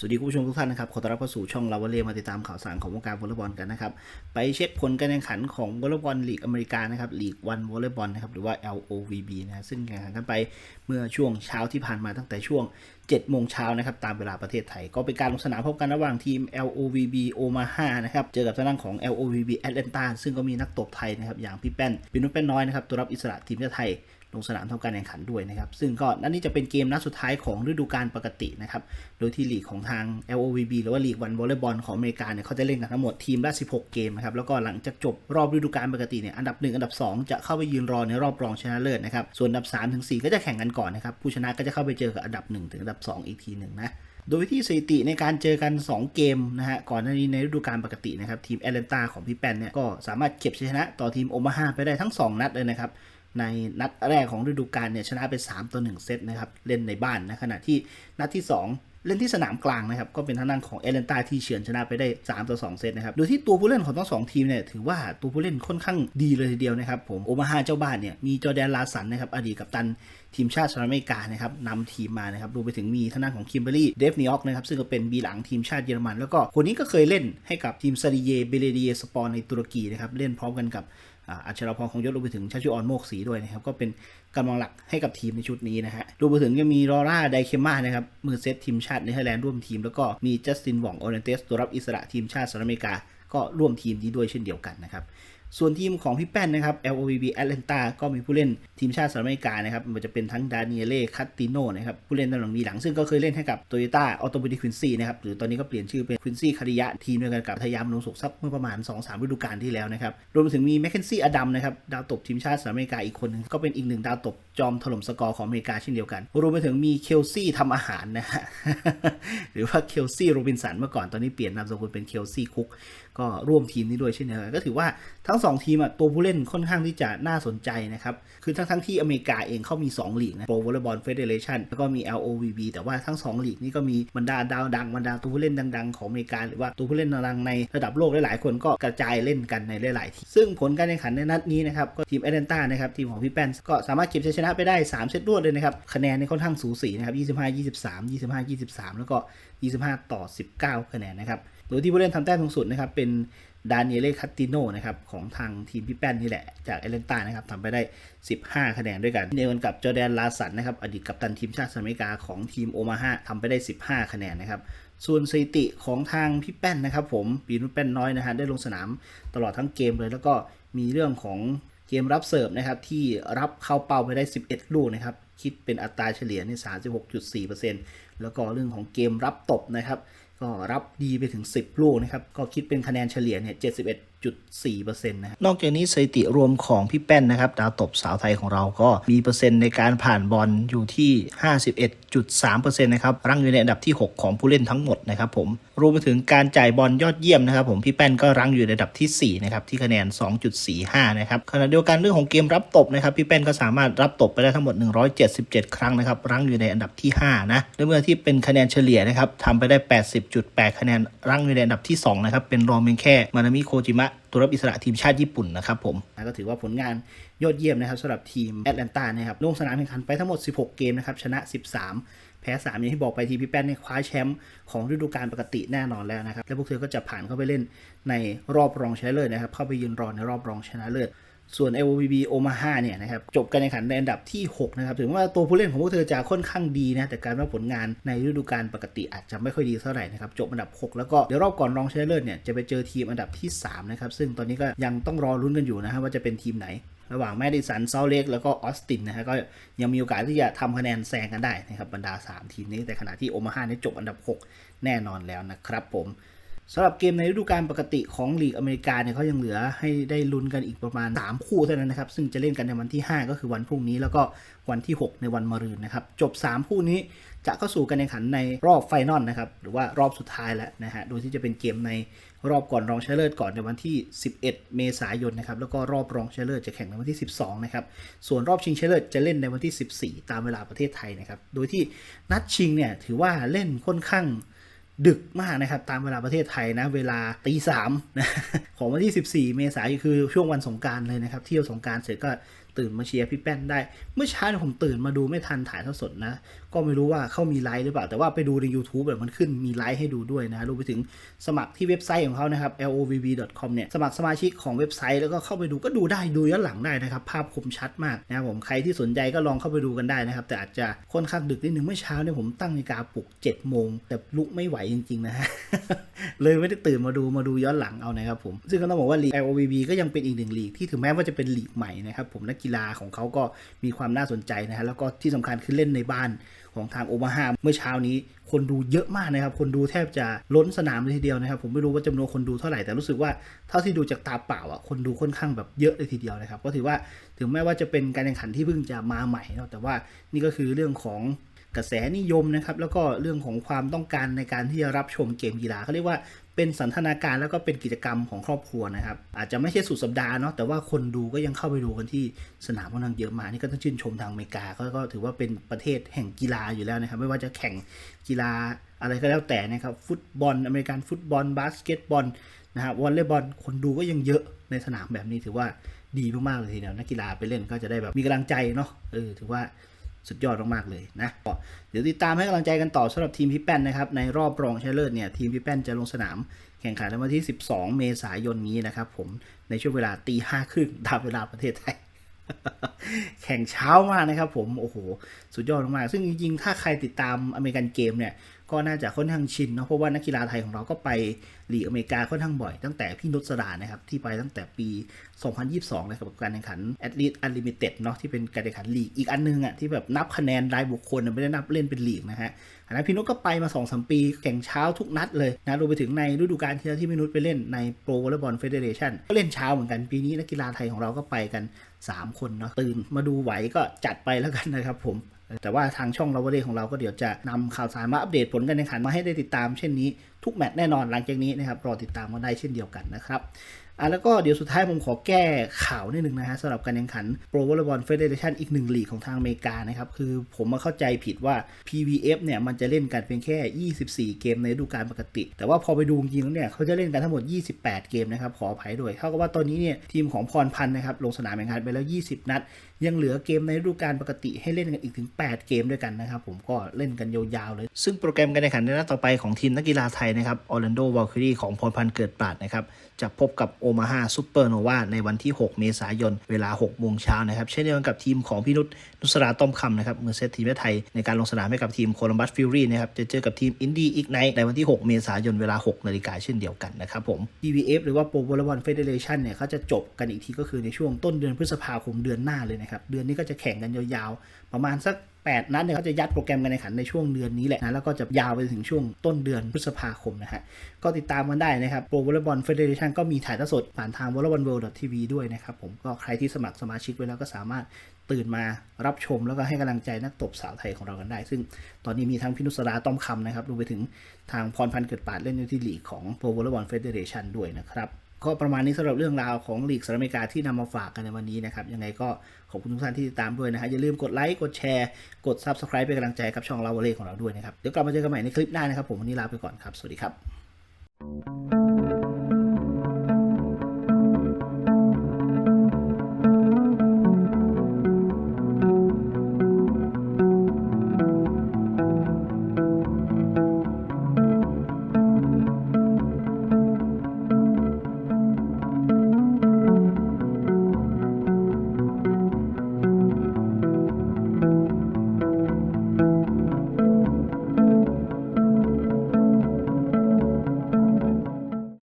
สวัสดีคุณผู้ชมทุกท่านนะครับ ขอต้อนรับเข้าสู่ช่องลาวเล่มาติดตามข่าวสารของวงการวอลเลย์บอลกันนะครับ ไปเช็คผลการแข่งขันของวอลเลย์บอลลีกอเมริกานะครับลีกวันวอลเลย์บอลนะครับหรือว่า LOVB นะซึ่งแข่งขันกันไปเมื่อช่วงเช้าที่ผ่านมาตั้งแต่ช่วง7โมงเช้านะครับตามเวลาประเทศไทย ก็เป็นการลงสนามพบกันระหว่างทีม LOVB Omaha นะครับเจอกับทางด้านของ LOVB Atlanta ซึ่งก็มีนักตบไทยนะครับอย่างพี่แป้นปินุแป้นน้อยนะครับตัวรับอิสระทีมชาติไทย ลงสนามทำการแข่งขันด้วยนะครับ ซึ่งก็นั่นนี่จะเป็นเกมนัดสุดท้ายของฤดูกาลปกตินะครับ โดยที่ลีกของทาง LOVB หรือว่าลีกวันวอลเลย์บอลของอเมริกาเนี่ยเขาจะเล่นกันทั้งหมดทีมละ 16 เกมนะครับ แล้วก็หลังจากจบรอบฤดูกาลปกติเนี่ย อันดับ 1 อันดับ 2 จะเข้าไปยืนรอในรอบรองชนะเลิศนะครับ ส่วนอันดับ3ถึง4ก็จะแข่งกันก่อนนะครับ ผู้ชนะก็จะเข้าไปเจอกับอันดับ 1 ถึงอันดับ 2 อีกทีหนึ่งนะโดยที่สถิติในการเจอกัน 2 เกมนะฮะก่อนหน้านี้ในฤดูกาลปกตินะครับทีมแอตแลนตาของพี่แปนเนี่ยก็สามารถเก็บชัยชนะต่อทีมโอมาฮาไปได้ทั้ง 2 นัดเลยนะครับ ในนัดแรกของฤดูกาลเนี่ยชนะไป 3 ต่อ 1 เซตนะครับเล่นในบ้านนะขณะที่นัดที่ 2เล่นที่สนามกลางนะครับ ก็เป็นทางด้านของเอเลนตาที่เฉือนชนะไปได้ 3 ต่อ 2 เซตนะครับ โดยที่ตัวผู้เล่นของทั้งสองทีมเนี่ยถือว่าตัวผู้เล่นค่อนข้างดีเลยทีเดียวนะครับผมโอมาฮาเจ้าบ้านเนี่ยมีจอแดนลาสันนะครับอดีตกัปตันทีมชาติสหรัฐอเมริกานะครับนำทีมมานะครับรวมไปถึงมีทางด้านของคิมเบอรี่เดฟนิออกนะครับซึ่งก็เป็นบีหลังทีมชาติเยอรมัน แล้วก็คนนี้ก็เคยเล่นให้กับทีมซาริเยเบเลเดียสปอร์ในตุรกีนะครับเล่นพร้อมกันกับ อัชรพรคงยศรวมไปถึงชาชูออนโมกศรีด้วยนะครับ ก็เป็นกำลังหลักให้กับทีมในชุดนี้นะฮะรวมไปถึงยังมีลอร่าไดเคมานะครับมือเซตทีมชาติเนเธอร์แลนด์ร่วมทีม แล้วก็มีจัสตินหว่องโอเรนเตสตัวรับอิสระทีมชาติสหรัฐอเมริกาก็ร่วมทีมนี้ด้วยเช่นเดียวกันนะครับ ส่วนทีมของพี่แป้นนะครับ LOVB Atlanta ก็มีผู้เล่นทีมชาติสหรัฐอเมริกานะครับมันจะเป็นทั้งดานิเอเล่คัตติโนนะครับผู้เล่นตำแหน่งมีหลังซึ่งก็เคยเล่นให้กับ Toyota a u t o m o b i l e Quincy นะครับหรือตอนนี้ก็เปลี่ยนชื่อเป็น Quincy คาริยะทีมเดียวกันกับทยามนงสุขทรัพย์เมื่อประมาณ 2-3ฤดูกาลที่แล้วนะครับรวมไปถึงมีแมคเคนซี่อดัมนะครับดาวตบทีมชาติสหรัฐอเมริกาอีกคนหนึงก็เป็นอีกหนึ่งดาวตบจอมถล่มสกอร์ของอเมริกาเช่นเดียวกัน รวมไปถึงมีเคลซี่ทำอาหารนะฮะหรือว่าเคลซี่โรบินสันเมื่อก่อนตอนนี้เปลี่ยนนามสกุลเป็นเคลซี่คุก ก็ร่วมทีมนี้ด้วยเช่นเดียวกันก็ถือว่าทั้ง 2 ทีมอะตัวผู้เล่นค่อนข้างที่จะน่าสนใจนะครับ คือทั้งทั้งที่อเมริกาเองเขามี 2 ลีกนะ Pro Volleyball Federation แล้วก็มี LOVB แต่ว่าทั้ง 2 ลีกนี้ก็มีบรรดาดาวดังบรรดาตัวผู้เล่นดัง ๆ ของอเมริกาหรือว่าตัวผู้เล่นดังในระดับโลกหลายๆ คนก็กระจายเล่นกันในหลายๆทีซึ่งผลการแข่งขันในนัดนี้นะครับก็ทีมแอตแลนตานะครับทีมของพี่แป้นก็สามารถเก็บชัยชนะไปได้ 3 เซตรวดเลยนะครับคะแนนในค่อนข้างสูสีนะครับ25 23 25 23 แล้วก็ 25 ต่อ 19 คะแนนนะครับ โดยที่ผู้เล่นทำแต้มสูงสุดนะครับเป็นดานิเอเล่คัตติโนนะครับของทางทีมพี่แป้นนี่แหละ จากเอเลนตานะครับทำไปได้ 15 คะแนนด้วยกันเดียวกันกับจอแดนลาสันนะครับอดีตกัปตันทีมชาติสหรัฐอเมริกาของทีมโอมาฮาทำไปได้ 15 คะแนนนะครับส่วนสถิติของทางพี่แป้นนะครับผมปีนุชแป้นน้อยนะฮะได้ลงสนามตลอดทั้งเกมเลย แล้วก็มีเรื่องของเกมรับเสิร์ฟนะครับที่รับเข้าเป้าไปได้ 11 ลูกนะครับคิดเป็นอัตราเฉลี่ยนี่36.4%แล้วก็เรื่องของเกมรับตบนะครับ ก็รับดีไปถึง 10 ลูกนะครับ ก็คิดเป็นคะแนนเฉลี่ยเนี่ย71.4%นะครับนอกจากนี้สถิติรวมของพี่แป้นนะครับ ดาวตบสาวไทยของเราก็มีเปอร์เซ็นต์ในการผ่านบอลอยู่ที่ 51.3%นะครับรั้งอยู่ในอันดับที่ 6 ของผู้เล่นทั้งหมดนะครับผมรวมไปถึงการจ่ายบอลยอดเยี่ยมนะครับผมพี่แป้นก็รั้งอยู่ในอันดับที่ 4 นะครับ ที่คะแนน 2.45 นะครับขณะเดียวกันเรื่องของเกมรับตบนะครับพี่แป้นก็สามารถรับตบไปได้ทั้งหมด 177 ครั้งนะครับรั้งอยู่ในอันดับที่ 5 นะและเมื่อที่เป็นคะแนนเฉลี่ยนะครับทำไปได้ 80.8 คะแนนรั้งอยู่ในอันดับที่2นะครับเป็นรองเพียงแค่มานามิโคจิมะตัวรับอิสระทีมชาติญี่ปุ่นนะครับผมก็ถือว่าผลงานยอดเยี่ยมนะครับสำหรับทีมแอตแลนตานะครับลงสนามแข่งขันไปทั้งหมด 16 เกมนะครับชนะ 13 แพ้ 3 อย่างที่บอกไปทีมพี่แป้นในคว้าแชมป์ของฤดูกาลปกติแน่นอนแล้วนะครับและพวกเธอก็จะผ่านเข้าไปเล่นในรอบรองชนะเลิศนะครับเข้าไปยืนรอในรอบรองชนะเลิศ ส่วน LVB Omaha เนี่ยนะครับจบการแข่งขันในอันดับที่ 6 นะครับ ถึงว่าตัวผู้เล่นของพวกเธอจะค่อนข้างดีนะ แต่การว่าผลงานในฤดูกาลปกติอาจจะไม่ค่อยดีเท่าไหร่นะครับ จบอันดับ 6 แล้วก็เดี๋ยวรอบก่อนรองชนะเลิศเนี่ยจะไปเจอทีมอันดับที่ 3 นะครับ ซึ่งตอนนี้ก็ยังต้องรอลุ้นกันอยู่นะฮะว่าจะเป็นทีมไหน ระหว่างแมดิสันเซาเล็กแล้วก็ออสตินนะฮะก็ยังมีโอกาสที่จะทำคะแนนแซงกันได้นะครับบรรดา 3 ทีมนี้แต่ขณะที่โอมาฮาเนี่ยจบอันดับ 6 แน่นอนแล้วนะครับผม สำหรับเกมในฤดูกาลปกติของลีกอเมริกาเนี่ยเขายังเหลือให้ได้ลุ้นกันอีกประมาณ 3 คู่เท่านั้นนะครับ ซึ่งจะเล่นกันในวันที่ 5 ก็คือวันพรุ่งนี้แล้วก็วันที่ 6 ในวันมะรืนนะครับ จบ 3 คู่นี้จะเข้าสู่การแข่งขันในรอบไฟนอลนะครับ หรือว่ารอบสุดท้ายแล้วนะฮะ โดยที่จะเป็นเกมในรอบก่อนรองชนะเลิศก่อนในวันที่ 11 เมษายนนะครับ แล้วก็รอบรองชนะเลิศจะแข่งในวันที่ 12 นะครับ ส่วนรอบชิงชนะเลิศจะเล่นในวันที่ 14 ตามเวลาประเทศไทยนะครับ โดยที่นัดชิงเนี่ยถือว่าเล่นค่อนข้าง ดึกมากนะครับ ตามเวลาประเทศไทยนะ เวลาตีสามนะของวันที่ 14 เมษายนคือช่วงวันสงการเลยนะครับ เที่ยวสงการเสร็จก็ตื่นมาเชียร์พี่แป้นได้ เมื่อเช้าผมตื่นมาดูไม่ทันถ่ายทอดสดนะก็ไม่รู้ว่าเขามีไลฟ์หรือเปล่า แต่ว่าไปดูใน YouTube แบบมันขึ้นมีไลฟ์ให้ดูด้วยนะรวมไปถึงสมัครที่เว็บไซต์ของเขานะครับ lovb.com เนี่ยสมัครสมาชิกของเว็บไซต์แล้วก็เข้าไปดูก็ดูได้ดูย้อนหลังได้นะครับ ภาพคมชัดมากนะครับผมใครที่สนใจก็ลองเข้าไปดูกันได้นะครับ แต่อาจจะค่อนข้างดึกนิดนึงเมื่อเช้าเนี่ยผมตั้งนาฬิกาปลุก7โมงแต่ลุกไม่ไหวจริงๆนะฮะเลยไม่ได้ตื่นมาดูมาดูย้อนหลังเอานะครับผมซึ่งก็ต้องบอกว่าลีก LOVB ก็ยังเป็นอีกหนึ่งลีกที่ถึงแม้ว่าจะเป็นลีกใหม่นะครับผมนักกีฬาของเขาก็มีความน่าสนใจนะฮะแล้วก็ที่สำคัญคือเล่นในบ้าน ของทางโอมาฮาเมื่อเช้านี้ คนดูเยอะมากนะครับ คนดูแทบจะล้นสนามเลยทีเดียวนะครับ ผมไม่รู้ว่าจำนวนคนดูเท่าไหร่แต่รู้สึกว่าเท่าที่ดูจากตาเปล่าอะคนดูค่อนข้างแบบเยอะเลยทีเดียวนะครับ ก็ถือว่าถึงแม้ว่าจะเป็นการแข่งขันที่เพิ่งจะมาใหม่เนาะแต่ว่านี่ก็คือเรื่องของ กระแสนิยมนะครับ แล้วก็เรื่องของความต้องการในการที่จะรับชมเกมกีฬาเขาเรียกว่าเป็นสันทนาการแล้วก็เป็นกิจกรรมของครอบครัวนะครับ อาจจะไม่ใช่สุดสัปดาห์เนาะแต่ว่าคนดูก็ยังเข้าไปดูกันที่สนามค่อนข้างเยอะมากนี่ก็ต้องชื่นชมทางอเมริกาเขาก็ถือว่าเป็นประเทศแห่งกีฬาอยู่แล้วนะครับ ไม่ว่าจะแข่งกีฬาอะไรก็แล้วแต่นะครับ ฟุตบอลอเมริกันฟุตบอลบาสเกตบอลนะครับวอลเลย์บอลคนดูก็ยังเยอะในสนามแบบนี้ถือว่าดีมากๆเลยทีเดียวนักกีฬาไปเล่นก็จะได้แบบมีกำลังใจเนาะเออถือว่า สุดยอดมากๆเลยนะเดี๋ยวติดตามให้กำลังใจกันต่อสำหรับทีมพี่แป้นนะครับในรอบรองชนะเลิศเนี่ยทีมพี่แป้นจะลงสนามแข่งขันในวันที่ 12 เมษายนนี้นะครับผมในช่วงเวลาตีห้าครึ่งตามเวลาประเทศไทยแข่งเช้ามากนะครับผม โอ้โห สุดยอดมากๆซึ่งจริงๆ ถ้าใครติดตามอเมริกันเกมเนี่ย ก็น่าจะค่อนข้างชินเนาะเพราะว่านักกีฬาไทยของเราก็ไปลีกอเมริกาค่อนข้างบ่อย ตั้งแต่พี่นุชสดานะครับที่ไปตั้งแต่ปี 2022นะครับกับการแข่งขัน a t l e t Unlimited เนาะที่เป็นการแข่งขันลีกอีกอันนึงอะที่แบบนับคะแนนรายบุคคลไม่ได้นับเล่นเป็นลีกนะฮะอันนั้นพี่นุชก็ไปมา2อสปีแข่งเช้าทุกนัดเลยนะรวมไปถึงในฤดูกาลที่แล้วที่พี่นุชไปเล่นใน Pro Volleyball Federation ก็เล่นเช้าเหมือนกันปีนี้นักกีฬาไทยของเราก็ไปกัน 3 คนเนาะตื่นมาดูไหวก็จัดไปแล้วกันนะครับผม แต่ว่าทางช่องเราวเลของเราก็เดี๋ยวจะนำข่าวสารมาอัปเดตผลการแข่งขันมาให้ได้ติดตามเช่นนี้ทุกแมตช์แน่นอนหลังจากนี้นะครับรอติดตามกันได้เช่นเดียวกันนะครับ อะแล้วก็เดี๋ยวสุดท้ายผมขอแก้ข่าวนิดนึงนะฮะสำหรับการแข่งขัน Pro Volleyball Federation อีกหนึ่งลีกของทางอเมริกานะครับ คือผมมาเข้าใจผิดว่า PVF เนี่ย มันจะเล่นกันเพียงแค่ 24 เกมในฤดูกาลปกติ แต่ว่าพอไปดูจริงแล้วเนี่ย เขาจะเล่นกันทั้งหมด 28 เกมนะครับ ขออภัยด้วย เท่ากับว่าตอนนี้เนี่ย ทีมของพรพันธ์นะครับ ลงสนามแข่งขันไปแล้ว 20 นัด ยังเหลือเกมในฤดูกาลปกติให้เล่นกันอีกถึง 8 เกมด้วยกันนะครับผมก็เล่นกันยาวๆเลย ซึ่งโปรแกรมการแข่งขันในนัดต่อไปของทีมนักกีฬาไทยนะครับออร์แลนโดวอลคิรีของพรพันธ์เกิดปราดนะครับจะพบกับโอมาฮาซูเปอร์โนวาในวันที่ 6 เมษายน เวลา 6 โมงเช้านะครับ เช่นเดียวกันกับทีมของพี่นุชนุสราต้อมคำนะครับมือเซตทีมชาติไทยในการลงสนามให้กับทีมโคลัมบัสฟิวรี่นะครับจะเจอกับทีมอินดี้อีกไนในวันที่ 6 เมษายนเวลา 6 นาฬิกาเช่นเดียวกันนะครับผม PVF หรือว่า Pro Volleyball Federation เนี่ยเขาจะจบกันอีกทีก็คือในช่วงต้นเดือนพฤษภาคมเดือนหน้าเลยนะครับเดือนนี้ก็จะแข่งกันยาวๆประมาณสัก 8 นัดเนี่ยเขาจะยัดโปรแกรมการแข่งขันในช่วงเดือนนี้แหละนะแล้วก็จะยาวไปถึงช่วงต้นเดือนพฤษภาคมนะฮะก็ติดตามกันได้นะครับ Pro Volleyball Federation ก็มีถ่ายทอดสดผ่านทาง volleyballworld.tv ด้วยนะครับผมก็ใครที่สมัครสมาชิกไว้แล้วก็สามารถตื่นมารับชมแล้วก็ให้กำลังใจนักตบสาวไทยของเรากันได้ ซึ่งตอนนี้มีทั้งพินุสราต้อมคำนะครับรวมไปถึงทางพรพันธ์เกิดปาดเล่นอยู่ที่ลีกของ Pro Volleyball Federation ด้วยนะครับ ก็ประมาณนี้สำหรับเรื่องราวของลีกสหรัฐอเมริกาที่นำมาฝากกันในวันนี้นะครับ ยังไงก็ขอบคุณทุกท่านที่ติดตามด้วยนะฮะ อย่าลืมกดไลค์ กดแชร์ กด Subscribe เป็นกำลังใจกับช่องเราวเล่ของเราด้วยนะครับ เดี๋ยวกลับมาเจอกันใหม่ในคลิปหน้านะครับ ผมวันนี้ลาไปก่อนครับ สวัสดีครับ